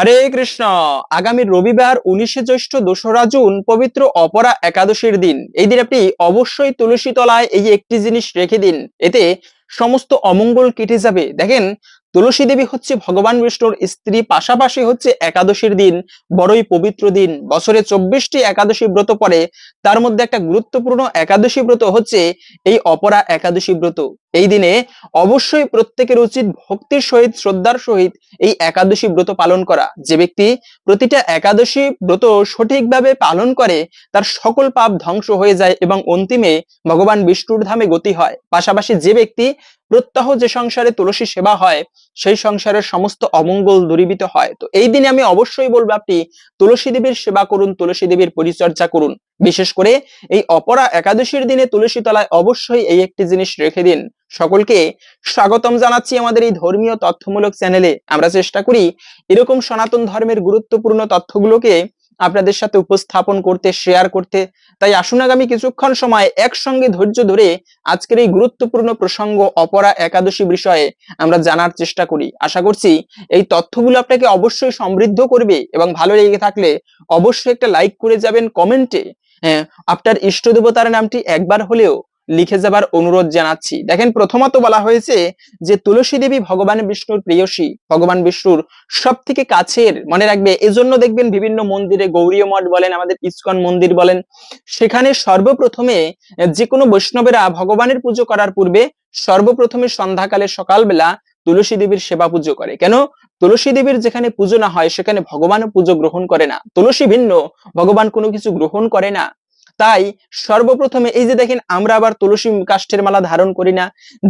হরে কৃষ্ণ। আগামী রবিবার উনিশে জ্যৈষ্ঠ দোসরা জুন পবিত্র অপরা একাদশীর দিন। এই দিন আপনি অবশ্যই তুলসী তলায় এই একটি জিনিস রেখে দিন। এতে সমস্ত অমঙ্গল কেটে যাবে। দেখেন তুলসী দেবী হচ্ছে ভগবান বিষ্ণুর স্ত্রী, পাশাপাশি হচ্ছে একাদশীর দিন, বড়ই পবিত্র দিন। বছরে চব্বিশটি একাদশী ব্রত পরে তার মধ্যে একটা গুরুত্বপূর্ণ একাদশী ব্রত হচ্ছে এই অপরা একাদশী ব্রত। এই দিনে অবশ্যই প্রত্যেকের উচিত ভক্তির সহিত, শ্রদ্ধার সহিত এই একাদশী ব্রত পালন করা। যে ব্যক্তি প্রতিটা একাদশী ব্রত সঠিকভাবে পালন করে, তার সকল পাপ ধ্বংস হয়ে যায় এবং অন্তিমে ভগবান বিষ্ণুর ধামে গতি হয়। পাশাপাশি যে ব্যক্তি প্রত্যহ যে সংসারে তুলসী সেবা হয়, সেই সংসারের সমস্ত অমঙ্গল দূরীভূত হয়। তো এই দিনে আমি অবশ্যই বলব আপনি, তুলসী দেবীর সেবা করুন, তুলসী দেবীর পরিচর্যা করুন। বিশেষ করে এই অপরা একাদশীর দিনে তুলসী তলায় অবশ্যই এই একটি জিনিস রেখে দিন। সকলকে স্বাগতম জানাচ্ছি আমাদের এই ধর্মীয় তথ্যমূলক চ্যানেলে। আমরা চেষ্টা করি এরকম সনাতন ধর্মের গুরুত্বপূর্ণ তথ্যগুলোকে আপনাদের সাথে উপস্থাপন করতে শেয়ার করতে। তাই আসুন আগামী কিছুক্ষণ সময় একসঙ্গে ধৈর্য ধরে আজকের এই গুরুত্বপূর্ণ প্রসঙ্গ অপরা একাদশী বিষয়ে আমরা জানার চেষ্টা করি। আশা করছি এই তথ্যগুলো আপনাকে অবশ্যই সমৃদ্ধ করবে এবং ভালো লেগে থাকলে অবশ্যই একটা লাইক করে যাবেন কমেন্টে। হ্যাঁ আপনার ইষ্ট দেবতার নামটি একবার হলেও লিখে যাবার অনুরোধ জানাচ্ছি। দেখেন, প্রথমত বলা হয়েছে যে, তুলসী দেবী ভগবান বিষ্ণুর প্রিয়সী, ভগবান বিষ্ণুর সব থেকে কাছের, মনে রাখবে, এজন্য দেখবেন বিভিন্ন মন্দিরে গৌরীয় মঠ বলেন, আমাদের ইস্কন মন্দির বলেন, সেখানে সর্বপ্রথমে যে কোনো বৈষ্ণবেরা ভগবানের পুজো করার পূর্বে সর্বপ্রথমে সন্ধ্যাকালে সকালবেলা তুলসী দেবীর সেবা পুজো করে। কেন? তুলসী দেবীর যেখানে পুজো না হয়, সেখানে ভগবানও পুজো গ্রহণ করে না। তুলসী ভিন্ন, ভগবান কোনো কিছু গ্রহণ করে না। তাই সর্বপ্রথমে এই যে দেখেন, আমরা আবার তুলসী কাষ্ঠের মালা ধারণ করি না।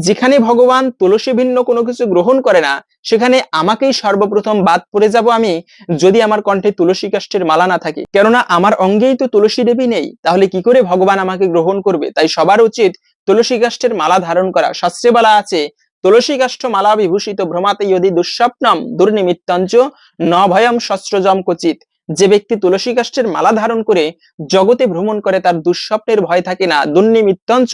যেখানে ভগবান তুলসী ভিন্ন কোনো কিছু গ্রহণ করে না, সেখানে আমাকেই সর্বপ্রথম বাদ পড়ে যাব আমি যদি আমার কণ্ঠে তুলসী কাষ্ঠের মালা না থাকে। কেননা আমার অঙ্গেই তো তুলসী দেবী নেই, তাহলে কি করে ভগবান আমাকে গ্রহণ করবে? তাই সবার উচিত তুলসী কাষ্ঠের মালা ধারণ করা। শাস্ত্রে বলা আছে, তুলসী কাষ্ঠ মালা বিভূষিত ভ্রমাতে যদি দুঃস্বপ্নম দুর্নিমিত্তঞ্চ ন ভয়ম শস্ত্রজম কচিত যে ব্যক্তি তুলসী কাষ্ঠের মালা ধারণ করে জগতে ভ্রমণ করে, তার দুঃস্বপ্নের ভয় থাকে না, দুর্নিমিত্তঞ্চ,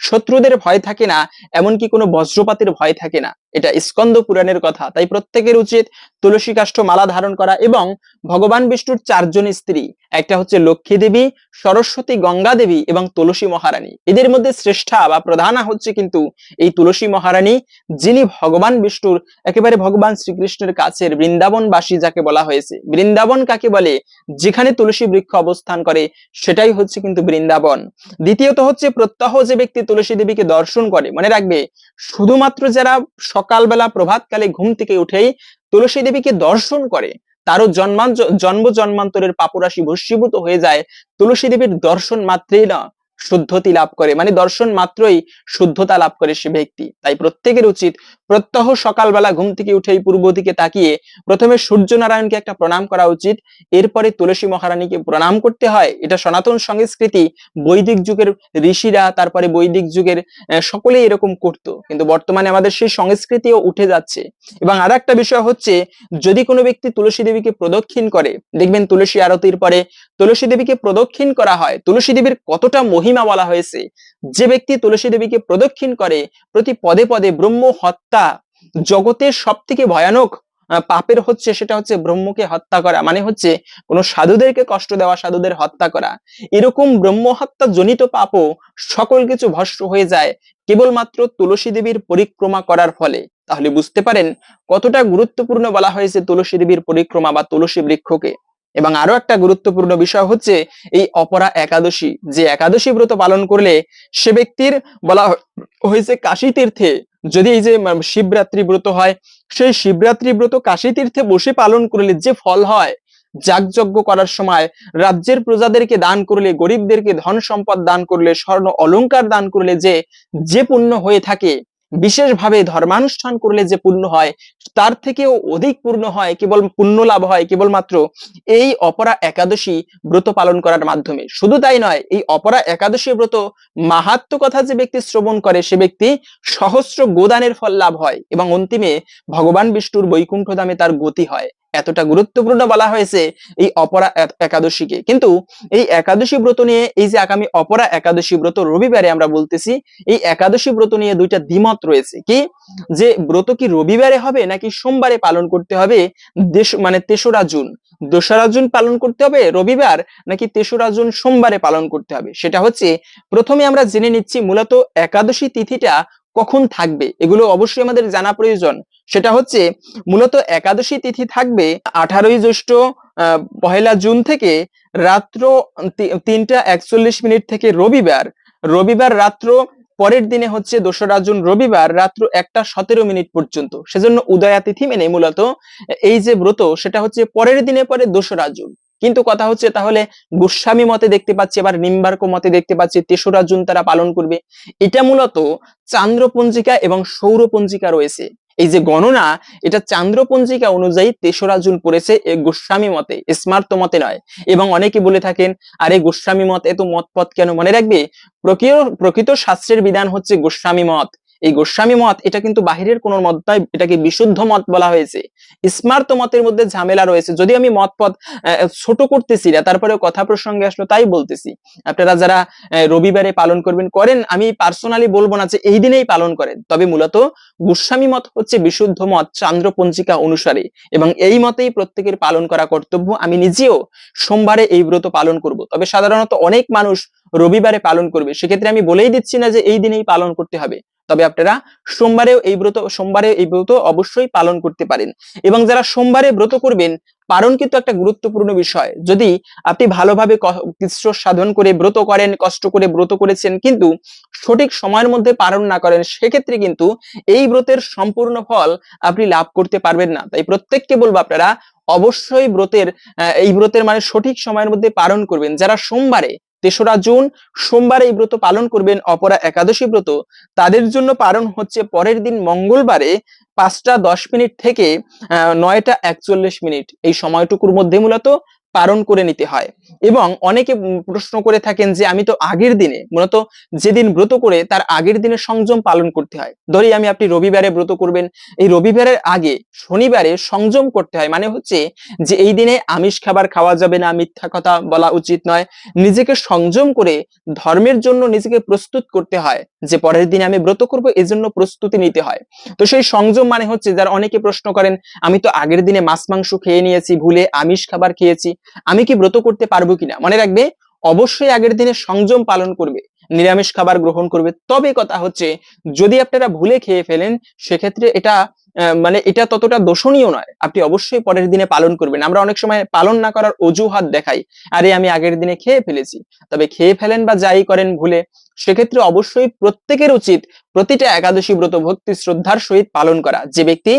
শত্রুদের ভয় থাকে না, এমনকি কোনো বজ্রপাতের ভয় থাকে না। এটা স্কন্দ পুরাণের কথা। তাই প্রত্যেকের উচিত তুলসী কাষ্ঠ মালা ধারণ করা এবং ভগবান বিষ্ণুর চারজন স্ত্রী, একটা হচ্ছে লক্ষ্মী দেবী, সরস্বতী গঙ্গা দেবী এবং তুলসী মহারানী। এদের মধ্যে শ্রেষ্ঠা বা প্রধানা হচ্ছে কিন্তু এই তুলসী মহারানী, যিনি ভগবান বিষ্ণুর একেবারে ভগবান শ্রীকৃষ্ণের কাছের বৃন্দাবনবাসী যাকে বলা হয়েছে। বৃন্দাবন কাকে বলে? যেখানে তুলসী বৃক্ষ অবস্থান করে, সেটাই হচ্ছে কিন্তু বৃন্দাবন। দ্বিতীয়ত হচ্ছে প্রত্যহ যে ব্যক্তি তুলসী দেবীকে দর্শন করে, মনে রাখবে, শুধুমাত্র যারা সকালবেলা প্রভাতকালে ঘুম থেকে উঠেই তুলসী দেবীকে দর্শন করে। তারও জন্মান্ত জন্ম জন্মান্তরের পাপরাশি ভস্মীভূত হয়ে যায় তুলসী দেবীর দর্শন মাত্রেই না। শুদ্ধতি লাভ করে মানে দর্শন মাত্রই শুদ্ধতা লাভ করে সে ব্যক্তি। তাই প্রত্যেকের উচিত প্রত্যহ সকালবেলা ঘুম থেকে উঠেই পূর্ব দিকে তাকিয়ে প্রথমে সূর্য নারায়ণকে একটা প্রণাম করা উচিত, এরপরে তুলসী মহারানীকে প্রণাম করতে হয়। এটা সনাতন সংস্কৃতি, বৈদিক যুগের ঋষিরা, তারপরে বৈদিক যুগের সকলেই এরকম করত। কিন্তু বর্তমানে আমাদের সেই সংস্কৃতিও উঠে যাচ্ছে। এবং আর একটা বিষয় হচ্ছে, যদি কোনো ব্যক্তি তুলসী দেবীকে প্রদক্ষিণ করে, দেখবেন তুলসী আরতির পরে তুলসী দেবীকে প্রদক্ষিণ করা হয়, তুলসী দেবীর কতটা মহিমা বলা হয়েছে। যে ব্যক্তি তুলসী দেবীকে প্রদক্ষিণ করে, প্রতি পদে পদে ব্রহ্ম হত্যা জগতের সব থেকে ভয়ানক পাপের হচ্ছে সেটা হচ্ছে ব্রহ্মকে হত্যা করা। মানে হচ্ছে কোনো সাধুদেরকে কষ্ট দেওয়া, সাধুদের হত্যা করা। এরকম ব্রহ্ম হত্যা জনিত পাপও সকল কিছু ভস্ম হয়ে যায়, কেবলমাত্র তুলসী দেবীর পরিক্রমা করার ফলে। তাহলে বুঝতে পারেন কতটা গুরুত্বপূর্ণ বলা হয়েছে তুলসী দেবীর পরিক্রমা বা তুলসী বৃক্ষকে। এবং আরও একটা গুরুত্বপূর্ণ বিষয় হচ্ছে এই অপরা একাদশী। যে একাদশী ব্রত পালন করলে সে ব্যক্তির বলা হয়েছে কাশী তীর্থে। যদি এই যে শিবরাত্রি ব্রত হয়, সেই শিবরাত্রি ব্রত কাশী তীর্থে বসে পালন করলে যে ফল হয়, যাগযজ্ঞ করার সময় রাজ্যের প্রজাদেরকে দান করলে, গরিবদেরকে ধন সম্পদ দান করলে, স্বর্ণ অলংকার দান করলে যে যে পুণ্য হয়ে থাকে বিশেষভাবে ধর্মানুষ্ঠান করলে যে পুণ্য হয়, তার থেকেও অধিক পূর্ণ হয়, কেবল পুণ্য লাভ হয়, কেবলমাত্র এই অপরা একাদশী ব্রত পালন করার মাধ্যমে। শুধু তাই নয়, এই অপরা একাদশী ব্রত মাহাত্ম কথা যে ব্যক্তি শ্রবণ করে, সে ব্যক্তি সহস্র গোদানের ফল লাভ হয় এবং অন্তিমে ভগবান বিষ্ণুর বৈকুণ্ঠ দামে তার গতি হয়। এতটা গুরুত্বপূর্ণ বলা হয়েছে এই অপরা একাদশীকে। কিন্তু এই একাদশী ব্রত নিয়ে, এই যে আগামী অপরা একাদশী ব্রত রবিবারে আমরা বলতেছি, এই একাদশী ব্রত নিয়ে দুইটা দ্বিমত রয়েছে। কি? যে ব্রত কি রবিবারে হবে নাকি সোমবারে পালন করতে হবে? দেশ মানে তেসরা জুন। দোসরা জুন পালন করতে হবে রবিবার নাকি তেসরা জুন সোমবারে পালন করতে হবে? সেটা হচ্ছে, প্রথমে আমরা জেনে নিচ্ছি মূলত একাদশী তিথিটা কখন থাকবে? এগুলো অবশ্যই আমাদের জানা প্রয়োজন। সেটা হচ্ছে, মূলত একাদশী তিথি থাকবে আঠারোই জ্যৈষ্ঠ পহেলা জুন থেকে রাত্র তিনটা একচল্লিশ মিনিট থেকে রবিবার। রবিবার রাত্র, পরের দিনে হচ্ছে দোসরা জুন রবিবার রাত্র একটা সতেরো মিনিট পর্যন্ত। সেজন্য উদয়া তিথি মেনে মূলত এই যে ব্রত, সেটা হচ্ছে পরের দিনে পরে দোসরা জুন। কিন্তু কথা হচ্ছে তাহলে গোস্বামী মতে দেখতে পাচ্ছি, আবার নিম্বার্ক মতে দেখতে পাচ্ছি তেসরা জুন তারা পালন করবে। এটা মূলত চান্দ্রপঞ্জিকা এবং সৌরপঞ্জিকা রয়েছে। এই যে গণনা, এটা চান্দ্রপঞ্জিকা অনুযায়ী তেসরা জুন পড়েছে এ গোস্বামী মতে, স্মার্ত মতে নয়। এবং অনেকে বলে থাকেন, আরে গোস্বামী মত এত মত পথ কেন মনে রাখবে? প্রকৃত প্রকৃত শাস্ত্রের বিধান হচ্ছে গোস্বামী মত। এই গোস্বামী মত, এটা কিন্তু বাহিরের কোন মত নয়, এটাকে বিশুদ্ধ মত বলা হয়েছে। স্মার্ত মতের মধ্যে ঝামেলা রয়েছে। যদি আমি মত পথ ছোট করতেছি না তারপরে কথা প্রসঙ্গে আসলো তাই বলতেছি। আপনারা যারা রবিবারে পালন করবেন, করেন, আমি পার্সোনালি বলব না যে এই দিনেই পালন করেন। তবে মূলত গোস্বামী মত হচ্ছে বিশুদ্ধ মত, চান্দ্রপঞ্জিকা অনুসারে। এবং এই মতেই প্রত্যেকের পালন করা কর্তব্য। আমি নিজেও সোমবারে এই ব্রত পালন করব। তবে সাধারণত অনেক মানুষ রবিবারে পালন করবে। সেক্ষেত্রে আমি বলেই দিচ্ছি না যে এই দিনেই পালন করতে হবে। তবে আপনারা সোমবারেও এই ব্রত, সোমবারে এই ব্রত অবশ্যই পালন করতে পারেন। এবং যারা সোমবারে ব্রত করবেন, পালন কিন্তু একটা গুরুত্বপূর্ণ বিষয়। যদি আপনি ভালোভাবে কৃষ্ণ সাধন করে ব্রত করেন, কষ্ট করে ব্রত করেছেন, কিন্তু সঠিক সময়ের মধ্যে পালন না করেন, সেক্ষেত্রে কিন্তু এই ব্রতের সম্পূর্ণ ফল আপনি লাভ করতে পারবেন না। তাই প্রত্যেককে বলব আপনারা, অবশ্যই ব্রতের এই ব্রতের মানে সঠিক সময়ের মধ্যে পালন করবেন। যারা সোমবারে তেসরা জুন, সোমবার এই ব্রত পালন করবেন অপরা একাদশী ব্রত। তাদের জন্য পালন হচ্ছে পরের দিন মঙ্গলবারে পাঁচটা দশ মিনিট থেকে নয়টা একচল্লিশ মিনিট। এই সময়টুকুর মধ্যে মূলত পালন করে নিতে হয়। এবং অনেকে প্রশ্ন করে থাকেন যে, আমি তো আগের দিনে, মূলত যেদিন ব্রত করে, তার আগের দিনে সংযম পালন করতে হয়। ধরি আমি আপনি রবিবারে ব্রত করবেন। এই রবিবারের আগে শনিবারে সংযম করতে হয়। মানে হচ্ছে যে, এই দিনে আমিষ খাবার খাওয়া যাবে না, মিথ্যা কথা বলা উচিত নয়। নিজেকে সংযম করে ধর্মের জন্য নিজেকে প্রস্তুত করতে হয়। যে পরের দিনে আমি ব্রত করব, এজন্য প্রস্তুতি নিতে হয়। তো সেই সংযম মানে হচ্ছে, যারা অনেকে প্রশ্ন করেন, আমি তো আগের দিনে মাছ, মাংস খেয়ে নিয়েছি, ভুলে আমিষ খাবার খেয়েছি, আমি কি ব্রত করতে পারব কিনা? মনে রাখবে, অবশ্যই আগের দিনে সংযম পালন করবে। নিরামিষ খাবার গ্রহণ করবে। তবে কথা হচ্ছে, যদি আপনারা ভুলে খেয়ে ফেলেন, সেক্ষেত্রে এটা মানে এটা ততটা দোষণীয় নয়। আপনি অবশ্যই পরের দিনে পালন করবেন। আমরা অনেক সময় পালন না করার অজুহাত দেখাই, আরে আমি আগের দিনে খেয়ে ফেলেছি। তবে খেয়ে ফেলেন বা যাই করেন ভুলে, সেক্ষেত্রে অবশ্যই প্রত্যেকের উচিত প্রতিটা একাদশী ব্রত ভক্তি শ্রদ্ধার সহিত পালন করা। যে ব্যক্তি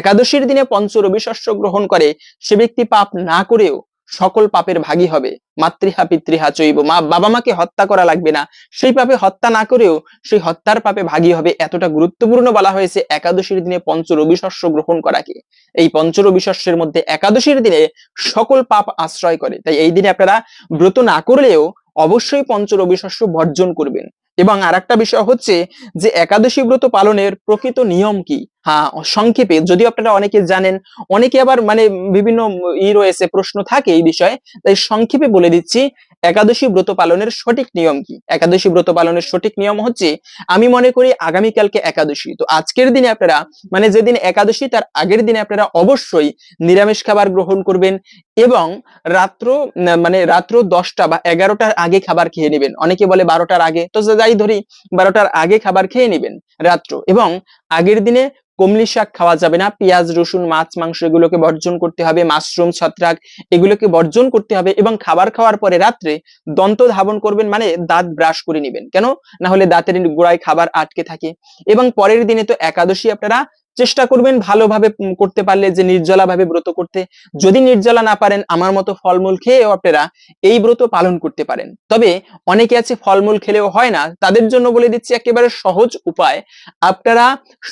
একাদশীর দিনে পঞ্চ রবি গ্রহণ করে, সে ব্যক্তি পাপ না করেও সকল পাপের ভাগী হবে। মাতৃহা, পিতৃহা চৈব। মা, বাবা মাকে হত্যা করা লাগবে না। সেই পাপে হত্যা না করেও সেই হত্যার পাপে ভাগী হবে এতটা গুরুত্বপূর্ণ বলা হয়েছে একাদশীর দিনে পঞ্চ রবি শস্য গ্রহণ করাকে। এই পঞ্চ রবি শস্যের মধ্যে একাদশীর দিনে সকল পাপ আশ্রয় করে। তাই এই দিনে আপনারা ব্রত না করলেও অবশ্যই পঞ্চ রবি শস্য বর্জন করবেন। এবং আর একটা বিষয় হচ্ছে যে একাদশী ব্রত পালনের প্রকৃত নিয়ম কি? হ্যাঁ সংক্ষেপে যদিও আপনারা অনেকে জানেন, অনেকে আবার মানে বিভিন্ন ই রয়েছে, প্রশ্ন থাকে এই বিষয়ে, তাই সংক্ষেপে বলে দিচ্ছি, একাদশী ব্রত পালনের সঠিক নিয়ম কি? একাদশী ব্রত পালনের সঠিক নিয়ম হচ্ছে, আমি মনে করি আগামীকালকে একাদশী। তো আজকের দিনে আপনারা মানে যেদিন একাদশী, তার আগের দিনে আপনারা অবশ্যই নিরামিষ খাবার গ্রহণ করবেন এবং রাত্র মানে রাত্র দশটা বা এগারোটার আগে খাবার খেয়ে নেবেন। অনেকে বলে বারোটার আগে, তো যাই ধরি, বারোটার আগে খাবার খেয়ে নেবেন রাত্র। এবং আগের দিনে কমলি শাক খাওয়া যাবে না, পেঁয়াজ, রসুন, মাছ, মাংস এগুলোকে বর্জন করতে হবে, মাশরুম, ছত্রাক এগুলোকে বর্জন করতে হবে এবং খাবার খাওয়ার পরে রাত্রে দন্ত ধাবন করবেন মানে দাঁত ব্রাশ করে নেবেন। কেন? না হলে দাঁতের গোড়ায় খাবার আটকে থাকে। এবং পরের দিনে তো একাদশী আপনারা চেষ্টা করবেন ভালোভাবে করতে পারলে, যে নির্জলা ভাবে ব্রত করতে। যদি নির্জলা না পারেন, আমার মতো ফলমূল খেয়েও আপনারা এই ব্রত পালন করতে পারেন। তবে অনেকে আছে, ফলমূল খেলেও হয় না। তাদের জন্য বলে দিচ্ছি, একেবারে সহজ উপায়। আপনারা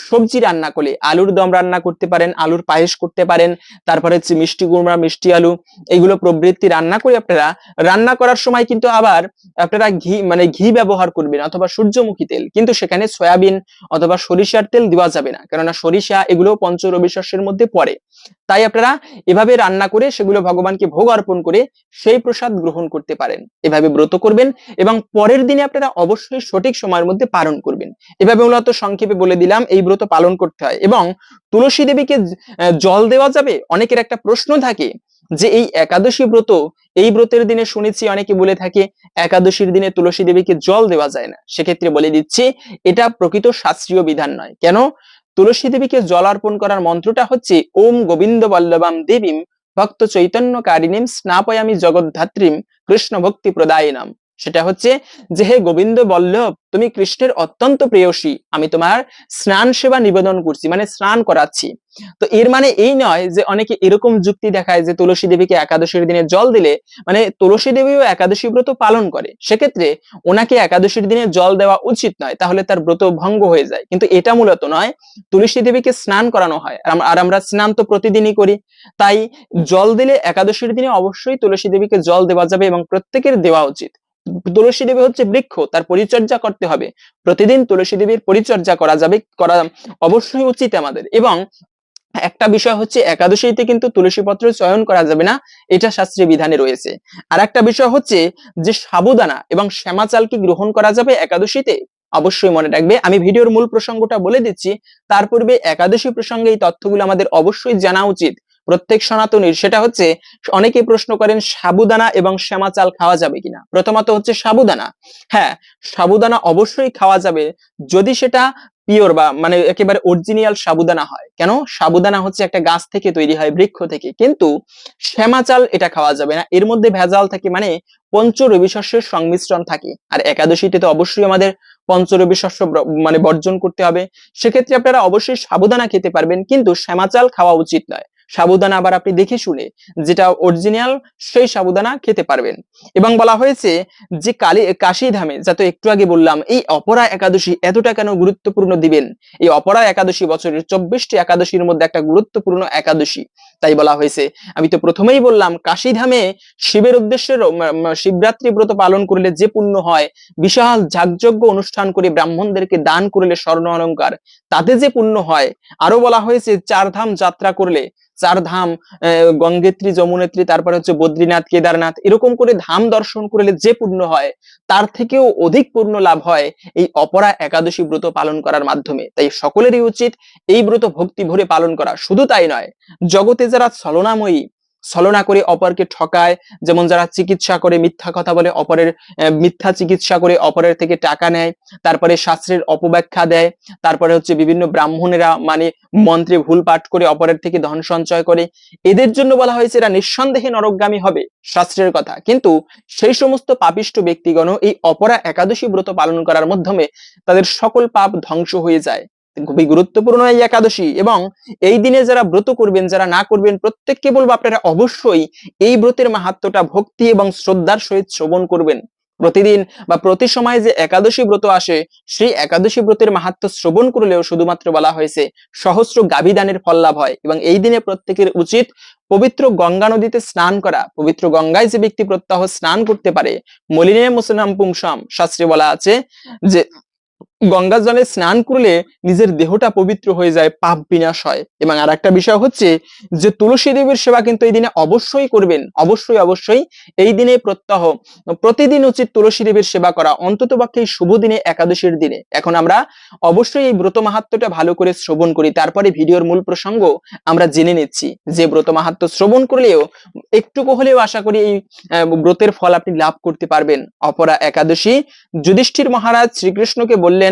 সবজি রান্না করলে, আলুর দম রান্না করতে পারেন, আলুর পায়েস করতে পারেন, তারপরে হচ্ছে মিষ্টি কুমড়া, মিষ্টি আলু, এগুলো প্রবৃত্তি রান্না করে আপনারা, রান্না করার সময় কিন্তু আবার আপনারা ঘি মানে ঘি ব্যবহার করবেন, অথবা সূর্যমুখী তেল। কিন্তু সেখানে সয়াবিন অথবা সরিষার তেল দেওয়া যাবে না। কেননা সরিষা এগুলো পঞ্চ রবি শস্যের মধ্যে পড়ে। তাই আপনারা এভাবে রান্না করে সেগুলো ভগবানকে ভোগ অর্পণ করে সেই প্রসাদ গ্রহণ করতে পারেন। এভাবে ব্রত করবেন এবং পরের দিনে আপনারা অবশ্যই সঠিক সময়ের মধ্যে পালন করবেন। এভাবে মূলত সংক্ষেপে বলে দিলাম, এই ব্রত পালন করতে হয় এবং তুলসী দেবীকে জল দেওয়া যাবে? অনেকের একটা প্রশ্ন থাকে যে এই একাদশী ব্রত, এই ব্রতের দিনে শুনেছি অনেকে বলে থাকে, একাদশীর দিনে তুলসী দেবীকে জল দেওয়া যায় না। সেক্ষেত্রে বলে দিচ্ছি, এটা প্রকৃত শাস্ত্রীয় বিধান নয়। কেন? তুলসী দেবীকে জল অর্পণ করার মন্ত্রটা হচ্ছে, ওম গোবিন্দ বল্লভাম দেবীম ভক্ত চৈতন্য কারিণীম স্নাপয়ামি জগদ্ধাত্রীম কৃষ্ণ ভক্তি প্রদায়নাম। সেটা হচ্ছে যে হে গোবিন্দ বল্লভ, তুমি কৃষ্ণের অত্যন্ত প্রেয়সী, আমি তোমার স্নান সেবা নিবেদন করছি মানে স্নান করাচ্ছি। তো এর মানে এই নয় যে অনেকে এরকম যুক্তি দেখায় যে তুলসী দেবীকে একাদশীর দিনে জল দিলে মানে তুলসী দেবীও একাদশী ব্রত পালন করে। সেক্ষেত্রে ওনাকে একাদশীর দিনে জল দেওয়া উচিত নয়, তাহলে তার ব্রত ভঙ্গ হয়ে যায়। কিন্তু এটা মূলত নয়, তুলসী দেবীকে স্নান করানো হয়। আর আমরা স্নান তো প্রতিদিনই করি। তাই জল দিলে একাদশীর দিনে অবশ্যই তুলসী দেবীকে জল দেওয়া যাবে এবং প্রত্যেকের দেওয়া উচিত। তুলসী দেবী হচ্ছে বৃক্ষ, তার পরিচর্যা করতে হবে। প্রতিদিন তুলসী দেবীর পরিচর্যা করা যাবে, করা অবশ্যই উচিত আমাদের। এবং একটা বিষয় হচ্ছে, একাদশীতে কিন্তু তুলসী পত্র চয়ন করা যাবে না, এটা শাস্ত্রীয় বিধানে রয়েছে। আর একটা বিষয় হচ্ছে, যে সাবুদানা এবং শ্যামা চাল কি গ্রহণ করা যাবে একাদশীতে? অবশ্যই মনে রাখবে। আমি ভিডিওর মূল প্রসঙ্গটা বলে দিচ্ছি, তার পূর্বে একাদশী প্রসঙ্গে এই তথ্যগুলো আমাদের অবশ্যই জানা উচিত। প্রত্যেক সনাতনীর, সেটা হচ্ছে অনেকে প্রশ্ন করেন, সাবুদানা এবং শ্যামা চাল খাওয়া যাবে কিনা? প্রথমত হচ্ছে সাবুদানা। হ্যাঁ সাবুদানা অবশ্যই খাওয়া যাবে যদি সেটা পিওর বা মানে একেবারে অরিজিনাল সাবুদানা হয়। কেন? সাবুদানা হচ্ছে একটা গাছ থেকে তৈরি হয়, বৃক্ষ থেকে। কিন্তু শ্যামা চাল এটা খাওয়া যাবে না। এর মধ্যে ভেজাল থাকে মানে পঞ্চরবি শস্যের সংমিশ্রণ থাকে। আর একাদশীতে তো অবশ্যই আমাদের পঞ্চরবি শস্য মানে বর্জন করতে হবে। সেক্ষেত্রে আপনারা অবশ্যই সাবুদানা খেতে পারবেন, কিন্তু শ্যামা চাল খাওয়া উচিত নয়। সাবুদানা আবার আপনি দেখে শুনে যেটা অরিজিনাল সেই সাবুদানা খেতে পারবেন। এবং বলা হয়েছে যে কালী, কাশি ধামে তো একটু আগে বললাম, এই অপরা একাদশী এতটা কেন গুরুত্বপূর্ণ দিবেন? এই অপরা একাদশী বছরের চব্বিশটি একাদশীর মধ্যে একটা গুরুত্বপূর্ণ একাদশী। তাই বলা হয়েছে। আমি তো প্রথমেই বললাম কাশী ধামে শিবের উদ্দেশ্যে শিবরাত্রি ব্রত পালন করলে যে পুণ্য হয়, বিশাল যাগযজ্ঞ অনুষ্ঠান করে ব্রাহ্মণদেরকে দান করলে স্বর্ণ অলংকার তাতে যে পুণ্য হয়, আরও বলা হয়েছে চার ধাম যাত্রা করলে। চার ধাম গঙ্গেত্রী, যমুনেত্রী, তারপরে হচ্ছে বদ্রীনাথ, কেদারনাথ, এরকম করে ধাম দর্শন করলে যে পুণ্য হয়, তার থেকেও অধিক পুণ্য লাভ হয় এই অপরা একাদশী ব্রত পালন করার মাধ্যমে। তাই সকলেরই উচিত এই ব্রত ভক্তি ভরে পালন করা। শুধু তাই নয়, জগতে যারা ছলনাময়ী, ছলনা করে অপরকে ঠকায়, যেমন যারা চিকিৎসা করে মিথ্যা কথা বলে অপরের মিথ্যা চিকিৎসা করে অপরের থেকে টাকা নেয়, তারপরে শাস্ত্রের অপব্যাখ্যা দেয়, তারপরে হচ্ছে বিভিন্ন ব্রাহ্মণেরা মানে মন্ত্রে ভুল পাঠ করে অপরের থেকে ধন সঞ্চয় করে, এদের জন্য বলা হয়েছে এরা নিঃসন্দেহে নরকগামী হবে, শাস্ত্রের কথা। কিন্তু সেই সমস্ত পাপিষ্ট ব্যক্তিগণ এই অপরা একাদশী ব্রত পালন করার মাধ্যমে তাদের সকল পাপ ধ্বংস হয়ে যায়। খুবই গুরুত্বপূর্ণ এই একাদশী এবং এই দিনে যারা ব্রত করবেন, যারা না করবেন, প্রত্যেককে বলব আপনারা অবশ্যই এই ব্রতের মাহাত্মটা ভক্তি এবং শ্রদ্ধার সহিত শ্রবণ করবেন। প্রতিদিন বা প্রতি সময় যে একাদশী ব্রত আসে, সেই একাদশী ব্রতের মাহাত্ম শ্রবণ করলেও শুধুমাত্র বলা হয়েছে, সহস্র গাভীদানের ফল লাভ হয় এবং এই দিনে প্রত্যেকের উচিত পবিত্র গঙ্গা নদীতে স্নান করা। পবিত্র গঙ্গায় যে ব্যক্তি প্রত্যাহ স্নান করতে পারে, মলিনে মুসলাম পুংসম শাস্ত্রে বলা আছে যে গঙ্গা জলে স্নান করলে নিজের দেহটা পবিত্র হয়ে যায়, পাপ বিনাশ হয়। এবং আর একটা বিষয় হচ্ছে যে তুলসী দেবীর সেবা কিন্তু এই দিনে অবশ্যই করবেন, অবশ্যই অবশ্যই এই দিনে প্রত্যহ, প্রতিদিন উচিত তুলসী দেবীর সেবা করা, অন্তত পক্ষে এই শুভ দিনে, একাদশীর দিনে। এখন আমরা অবশ্যই এই ব্রত মাহাত্মটা ভালো করে শ্রবণ করি, তারপরে ভিডিওর মূল প্রসঙ্গ আমরা জেনে নিচ্ছি যে ব্রত মাহাত্ম শ্রবণ করলেও একটুকু হলেও আশা করি এই ব্রতের ফল আপনি লাভ করতে পারবেন। অপরা একাদশী, যুধিষ্ঠির মহারাজ শ্রীকৃষ্ণকে বললেন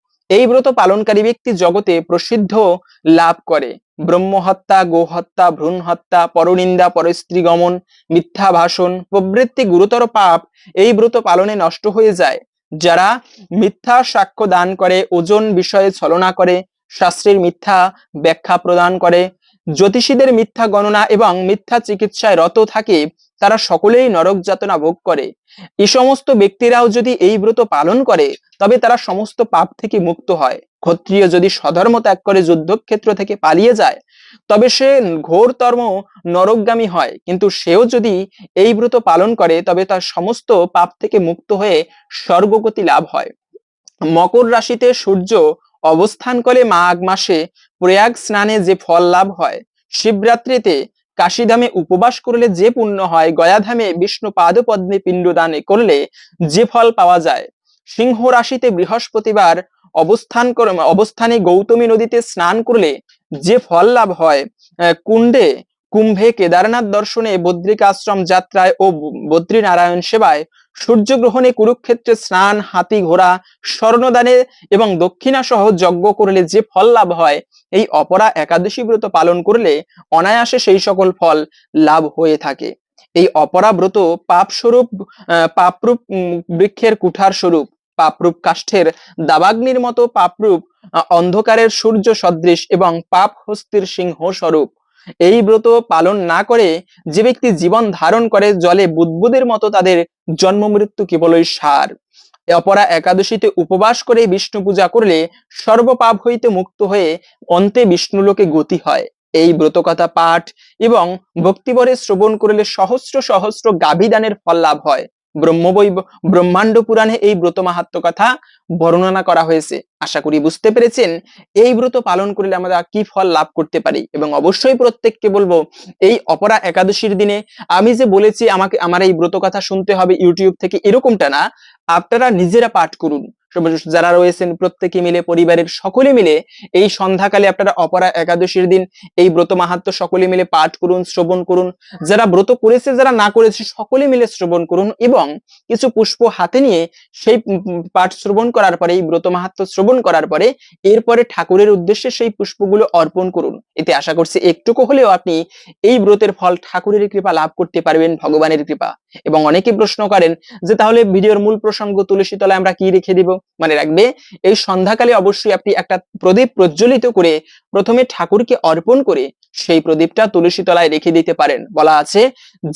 এই ব্রত পালনকারী ব্যক্তি জগতে প্রসিদ্ধ লাভ করে। ব্রহ্ম হত্যা গো হত্যা ভ্রূণ হত্যা পরনিন্দা পরস্ত্রী গমন মিথ্যা ভাষণ প্রবৃত্তি গুরুতর পাপ এই ব্রত পালনে নষ্ট হয়ে যায়। যারা মিথ্যা সাক্ষ্য দান করে, ওজন বিষয়ে ছলনা করে, শাস্ত্রের মিথ্যা ব্যাখ্যা প্রদান করে, জ্যোতিষীদের মিথ্যা গণনা এবং মিথ্যা চিকিৎসায় রত থাকে তারা সকলেই নরক যাতনা ভোগ করে। এই সমস্ত ব্যক্তিরাও যদি এই ব্রত পালন করে, তবে তারা সমস্ত পাপ থেকে মুক্ত হয়। ক্ষত্রিয় যদি স্বধর্ম ত্যাগ করে যুদ্ধক্ষেত্র থেকে পালিয়ে যায়, তবে সে ঘোরতর্ম নরকগামী হয়। কিন্তু সেও যদি এই ব্রত পালন করে, তবে তার সমস্ত পাপ থেকে মুক্ত হয়ে স্বর্গগতি লাভ হয়। মকর রাশিতে সূর্য অবস্থান করে মাঘ মাসে প্রয়াগ স্নানে যে ফল লাভ হয়, শিবরাত্রিতে কাশীধামে উপবাস করলে যে পুণ্য হয় গয়াধামে বিষ্ণু পাদপদ্মে পিণ্ডদানে করলে যে ফল পাওয়া যায়। সিংহ রাশিতে বৃহস্পতিবার অবস্থান অবস্থানে গৌতমী নদীতে স্নান করলে যে ফল লাভ হয় কুণ্ডে কুম্ভে কেদারনাথ দর্শনে বদ্রিকাশ্রম যাত্রায় ও বদ্রীনারায়ণ সেবায় সূর্যগ্রহণে কুরুক্ষেত্রে স্নান হাতি ঘোড়া স্বর্ণদানে এবং দক্ষিণা সহ যজ্ঞ করলে যে ফল লাভ হয় এই অপরা একাদশী ব্রত পালন করলে অনায়াসে সেই সকল ফল লাভ হয়ে থাকে। এই অপরা ব্রত পাপ স্বরূপ আহ, পাপরূপ বৃক্ষের কুঠার স্বরূপ পাপরূপ কাষ্ঠের দাবাগ্নির মতো পাপরূপ অন্ধকারের সূর্য সদৃশ এবং পাপ হস্তির সিংহ স্বরূপ। এই ব্রত পালন না করে যে ব্যক্তি জীবন ধারণ করে জলে বুদবুদের মতো তাদের জন্ম মৃত্যু কেবলই সার। অপরা একাদশীতে উপবাস করে বিষ্ণু পূজা করলে সর্বপাপ হইতে মুক্ত হয়ে অন্তে বিষ্ণুলোকে গতি হয়। এই ব্রতকথা পাঠ এবং ভক্তিবরে শ্রবণ করলে সহস্র সহস্র গাভী দানের ফল লাভ হয়। ব্রহ্মবৈ ব্রহ্মাণ্ড পুরাণে এই ব্রত মাহাত্ম কথা বর্ণনা করা হয়েছে। আশা করি বুঝতে পেরেছেন? এই ব্রত পালন করলে আমরা কি ফল লাভ করতে পারি? এবং অবশ্যই প্রত্যেককে বলব, এই অপরা একাদশীর দিনে আমি যে বলেছি আমাকে আমার এই ব্রত কথা শুনতে হবে ইউটিউব থেকে এরকমটা না। আপনারা নিজেরা পাঠ করুন। যারা রয়েছেন প্রত্যেকে মিলে, পরিবারের সকলে মিলে এই সন্ধ্যাকালে আপনারা অপরা একাদশীর দিন এই ব্রত মাহাত্ম সকলে মিলে পাঠ করুন, শ্রবণ করুন। যারা ব্রত করেছে, যারা না করেছে, সকলে মিলে শ্রবণ করুন এবং কিছু পুষ্প হাতে নিয়ে সেই পাঠ শ্রবণ করার পরে, এই ব্রত মাহাত্ম শ্রবণ করার পরে এরপরে ঠাকুরের উদ্দেশ্যে সেই পুষ্পগুলো অর্পণ করুন। এতে আশা করছি একটুকু হলেও আপনি এই ব্রতের ফল ঠাকুরের কৃপা লাভ করতে পারবেন, ভগবানের কৃপা। এবং অনেকে প্রশ্ন করেন যে তাহলে ভিডিওর মূল প্রসঙ্গ তুলসী তলায় আমরা কি রেখে দিব? মানে রাখবে, এই সন্ধ্যাকালে অবশ্যই আপনি একটা প্রদীপ প্রজ্বলিত করে প্রথমে ঠাকুরকে অর্পণ করে সেই প্রদীপটা তুলসী তলায় রেখে দিতে পারেন। বলা আছে,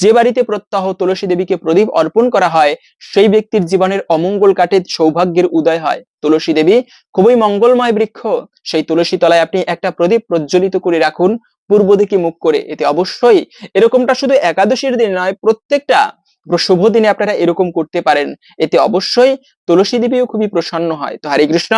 যে বাড়িতে প্রত্যহ তুলসী দেবীকে প্রদীপ অর্পণ করা হয়, সেই ব্যক্তির জীবনের অমঙ্গল কাটে, সৌভাগ্যের উদয় হয়। তুলসী দেবী খুবই মঙ্গলময় বৃক্ষ, সেই তুলসী তলায় আপনি একটা প্রদীপ প্রজ্বলিত করে রাখুন পূর্ব দিকে মুখ করে। এতে অবশ্যই এরকমটা শুধু একাদশীর দিন নয়, প্রত্যেকটা শুভ দিনে আপনারা এরকম করতে পারেন। এতে অবশ্যই তুলসী দেবীও খুবই প্রসন্ন হয়। তো হরে কৃষ্ণ,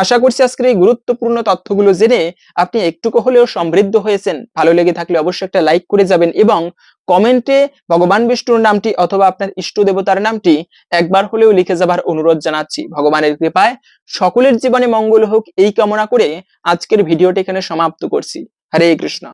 আশা করছি আজকের এই গুরুত্বপূর্ণ তথ্যগুলো জেনে আপনি একটুকু হলেও সমৃদ্ধ হয়েছেন। ভালো লেগে থাকলে অবশ্যই একটা লাইক করে যাবেন এবং কমেন্টে ভগবান বিষ্ণুর নামটি অথবা আপনার ইষ্ট দেবতার নামটি একবার হলেও লিখে যাবার অনুরোধ জানাচ্ছি। ভগবানের কৃপায় সকলের জীবনে মঙ্গল হোক এই কামনা করে আজকের ভিডিওটি এখানে সমাপ্ত করছি। হরে কৃষ্ণ।